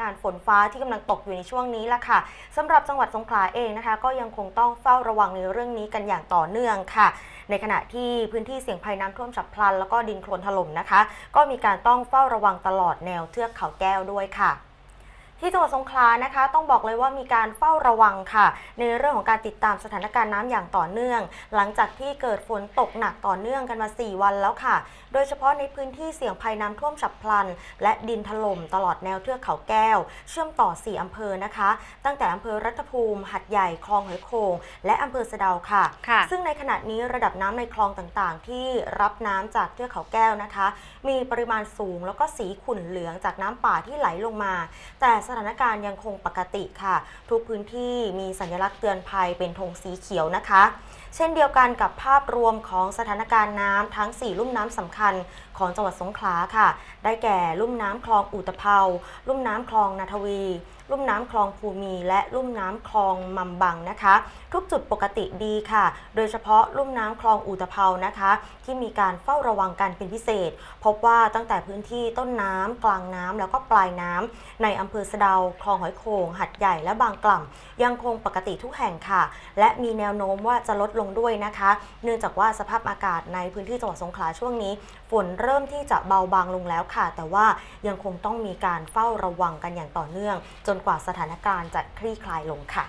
การฝนฟ้าที่กำลังตกอยู่ในช่วงนี้ละค่ะสำหรับจังหวัดสงขลาเองนะคะ ก็ยังคงต้องเฝ้าระวังในเรื่องนี้กันอย่างต่อเนื่องค่ะ ในขณะที่พื้นที่เสี่ยงภัยน้ำท่วมฉับพลัน แล้วก็ดินโคลนถล่มนะคะ ก็มีการต้องเฝ้าระวังตลอดแนวเทือกเขาแก้วด้วยค่ะ ที่จังหวัดสงขลานะคะ ต้องบอกเลยว่ามีการเฝ้าระวังค่ะ ในเรื่องของการติดตามสถานการณ์น้ำอย่างต่อเนื่อง หลังจากที่เกิดฝนตกหนักต่อเนื่องกันมา 4 วันแล้วค่ะ โดยเฉพาะในพื้นที่เสี่ยงภัยน้ำท่วมฉับพลัน และดินถล่มตลอดแนวเทือกเขาแก้ว เชื่อมต่อ 4อำเภอนะคะ ตั้งแต่อำเภอรัตภูมิหัดใหญ่คลองหอยโขงและอำเภอสะเดาค่ะค่ะซึ่งในขณะนี้ระดับน้ำในคลองต่างๆ ที่รับน้ำจากเทือกเขาแก้วนะคะ มีปริมาณสูงแล้วก็สีขุ่นเหลืองจากน้ำป่าที่ไหลลงมา แต่สถานการณ์ยังคงปกติค่ะ ทุกพื้นที่มีสัญลักษณ์เตือนภัยเป็นธงสีเขียวนะคะ เช่นเดียวกันกับภาพรวมของสถานการณ์น้ำทั้ง 4 ลุ่มน้ำสำคัญของจังหวัดสงขลาค่ะ ได้แก่ลุ่มน้ำคลองอุตภเปาลุ่มน้ำคลองนาทวี ลุ่มน้ำคลองภูมีและลุ่มน้ำคลองมัมบังนะคะ ทุกจุดปกติดีค่ะ โดยเฉพาะลุ่มน้ำคลองอุตภเปานะคะ ที่มีการเฝ้าระวังกันเป็นพิเศษ พบว่าตั้งแต่พื้นที่ต้นน้ำกลางน้ำแล้วก็ปลายน้ำในอำเภอสะเดาคลองหอยโขงหัดใหญ่และบางกล่ำยังคงปกติทุกแห่งค่ะ และมีแนวโน้มว่าจะลดลงด้วยนะคะ เนื่องจากว่าสภาพอากาศในพื้นที่จังหวัดสงขลาช่วงนี้ ฝนเริ่มที่จะเบาบางลงแล้วค่ะ แต่ว่ายังคงต้องมีการเฝ้าระวังกันอย่างต่อเนื่อง จนกว่าสถานการณ์จะคลี่คลายลงค่ะ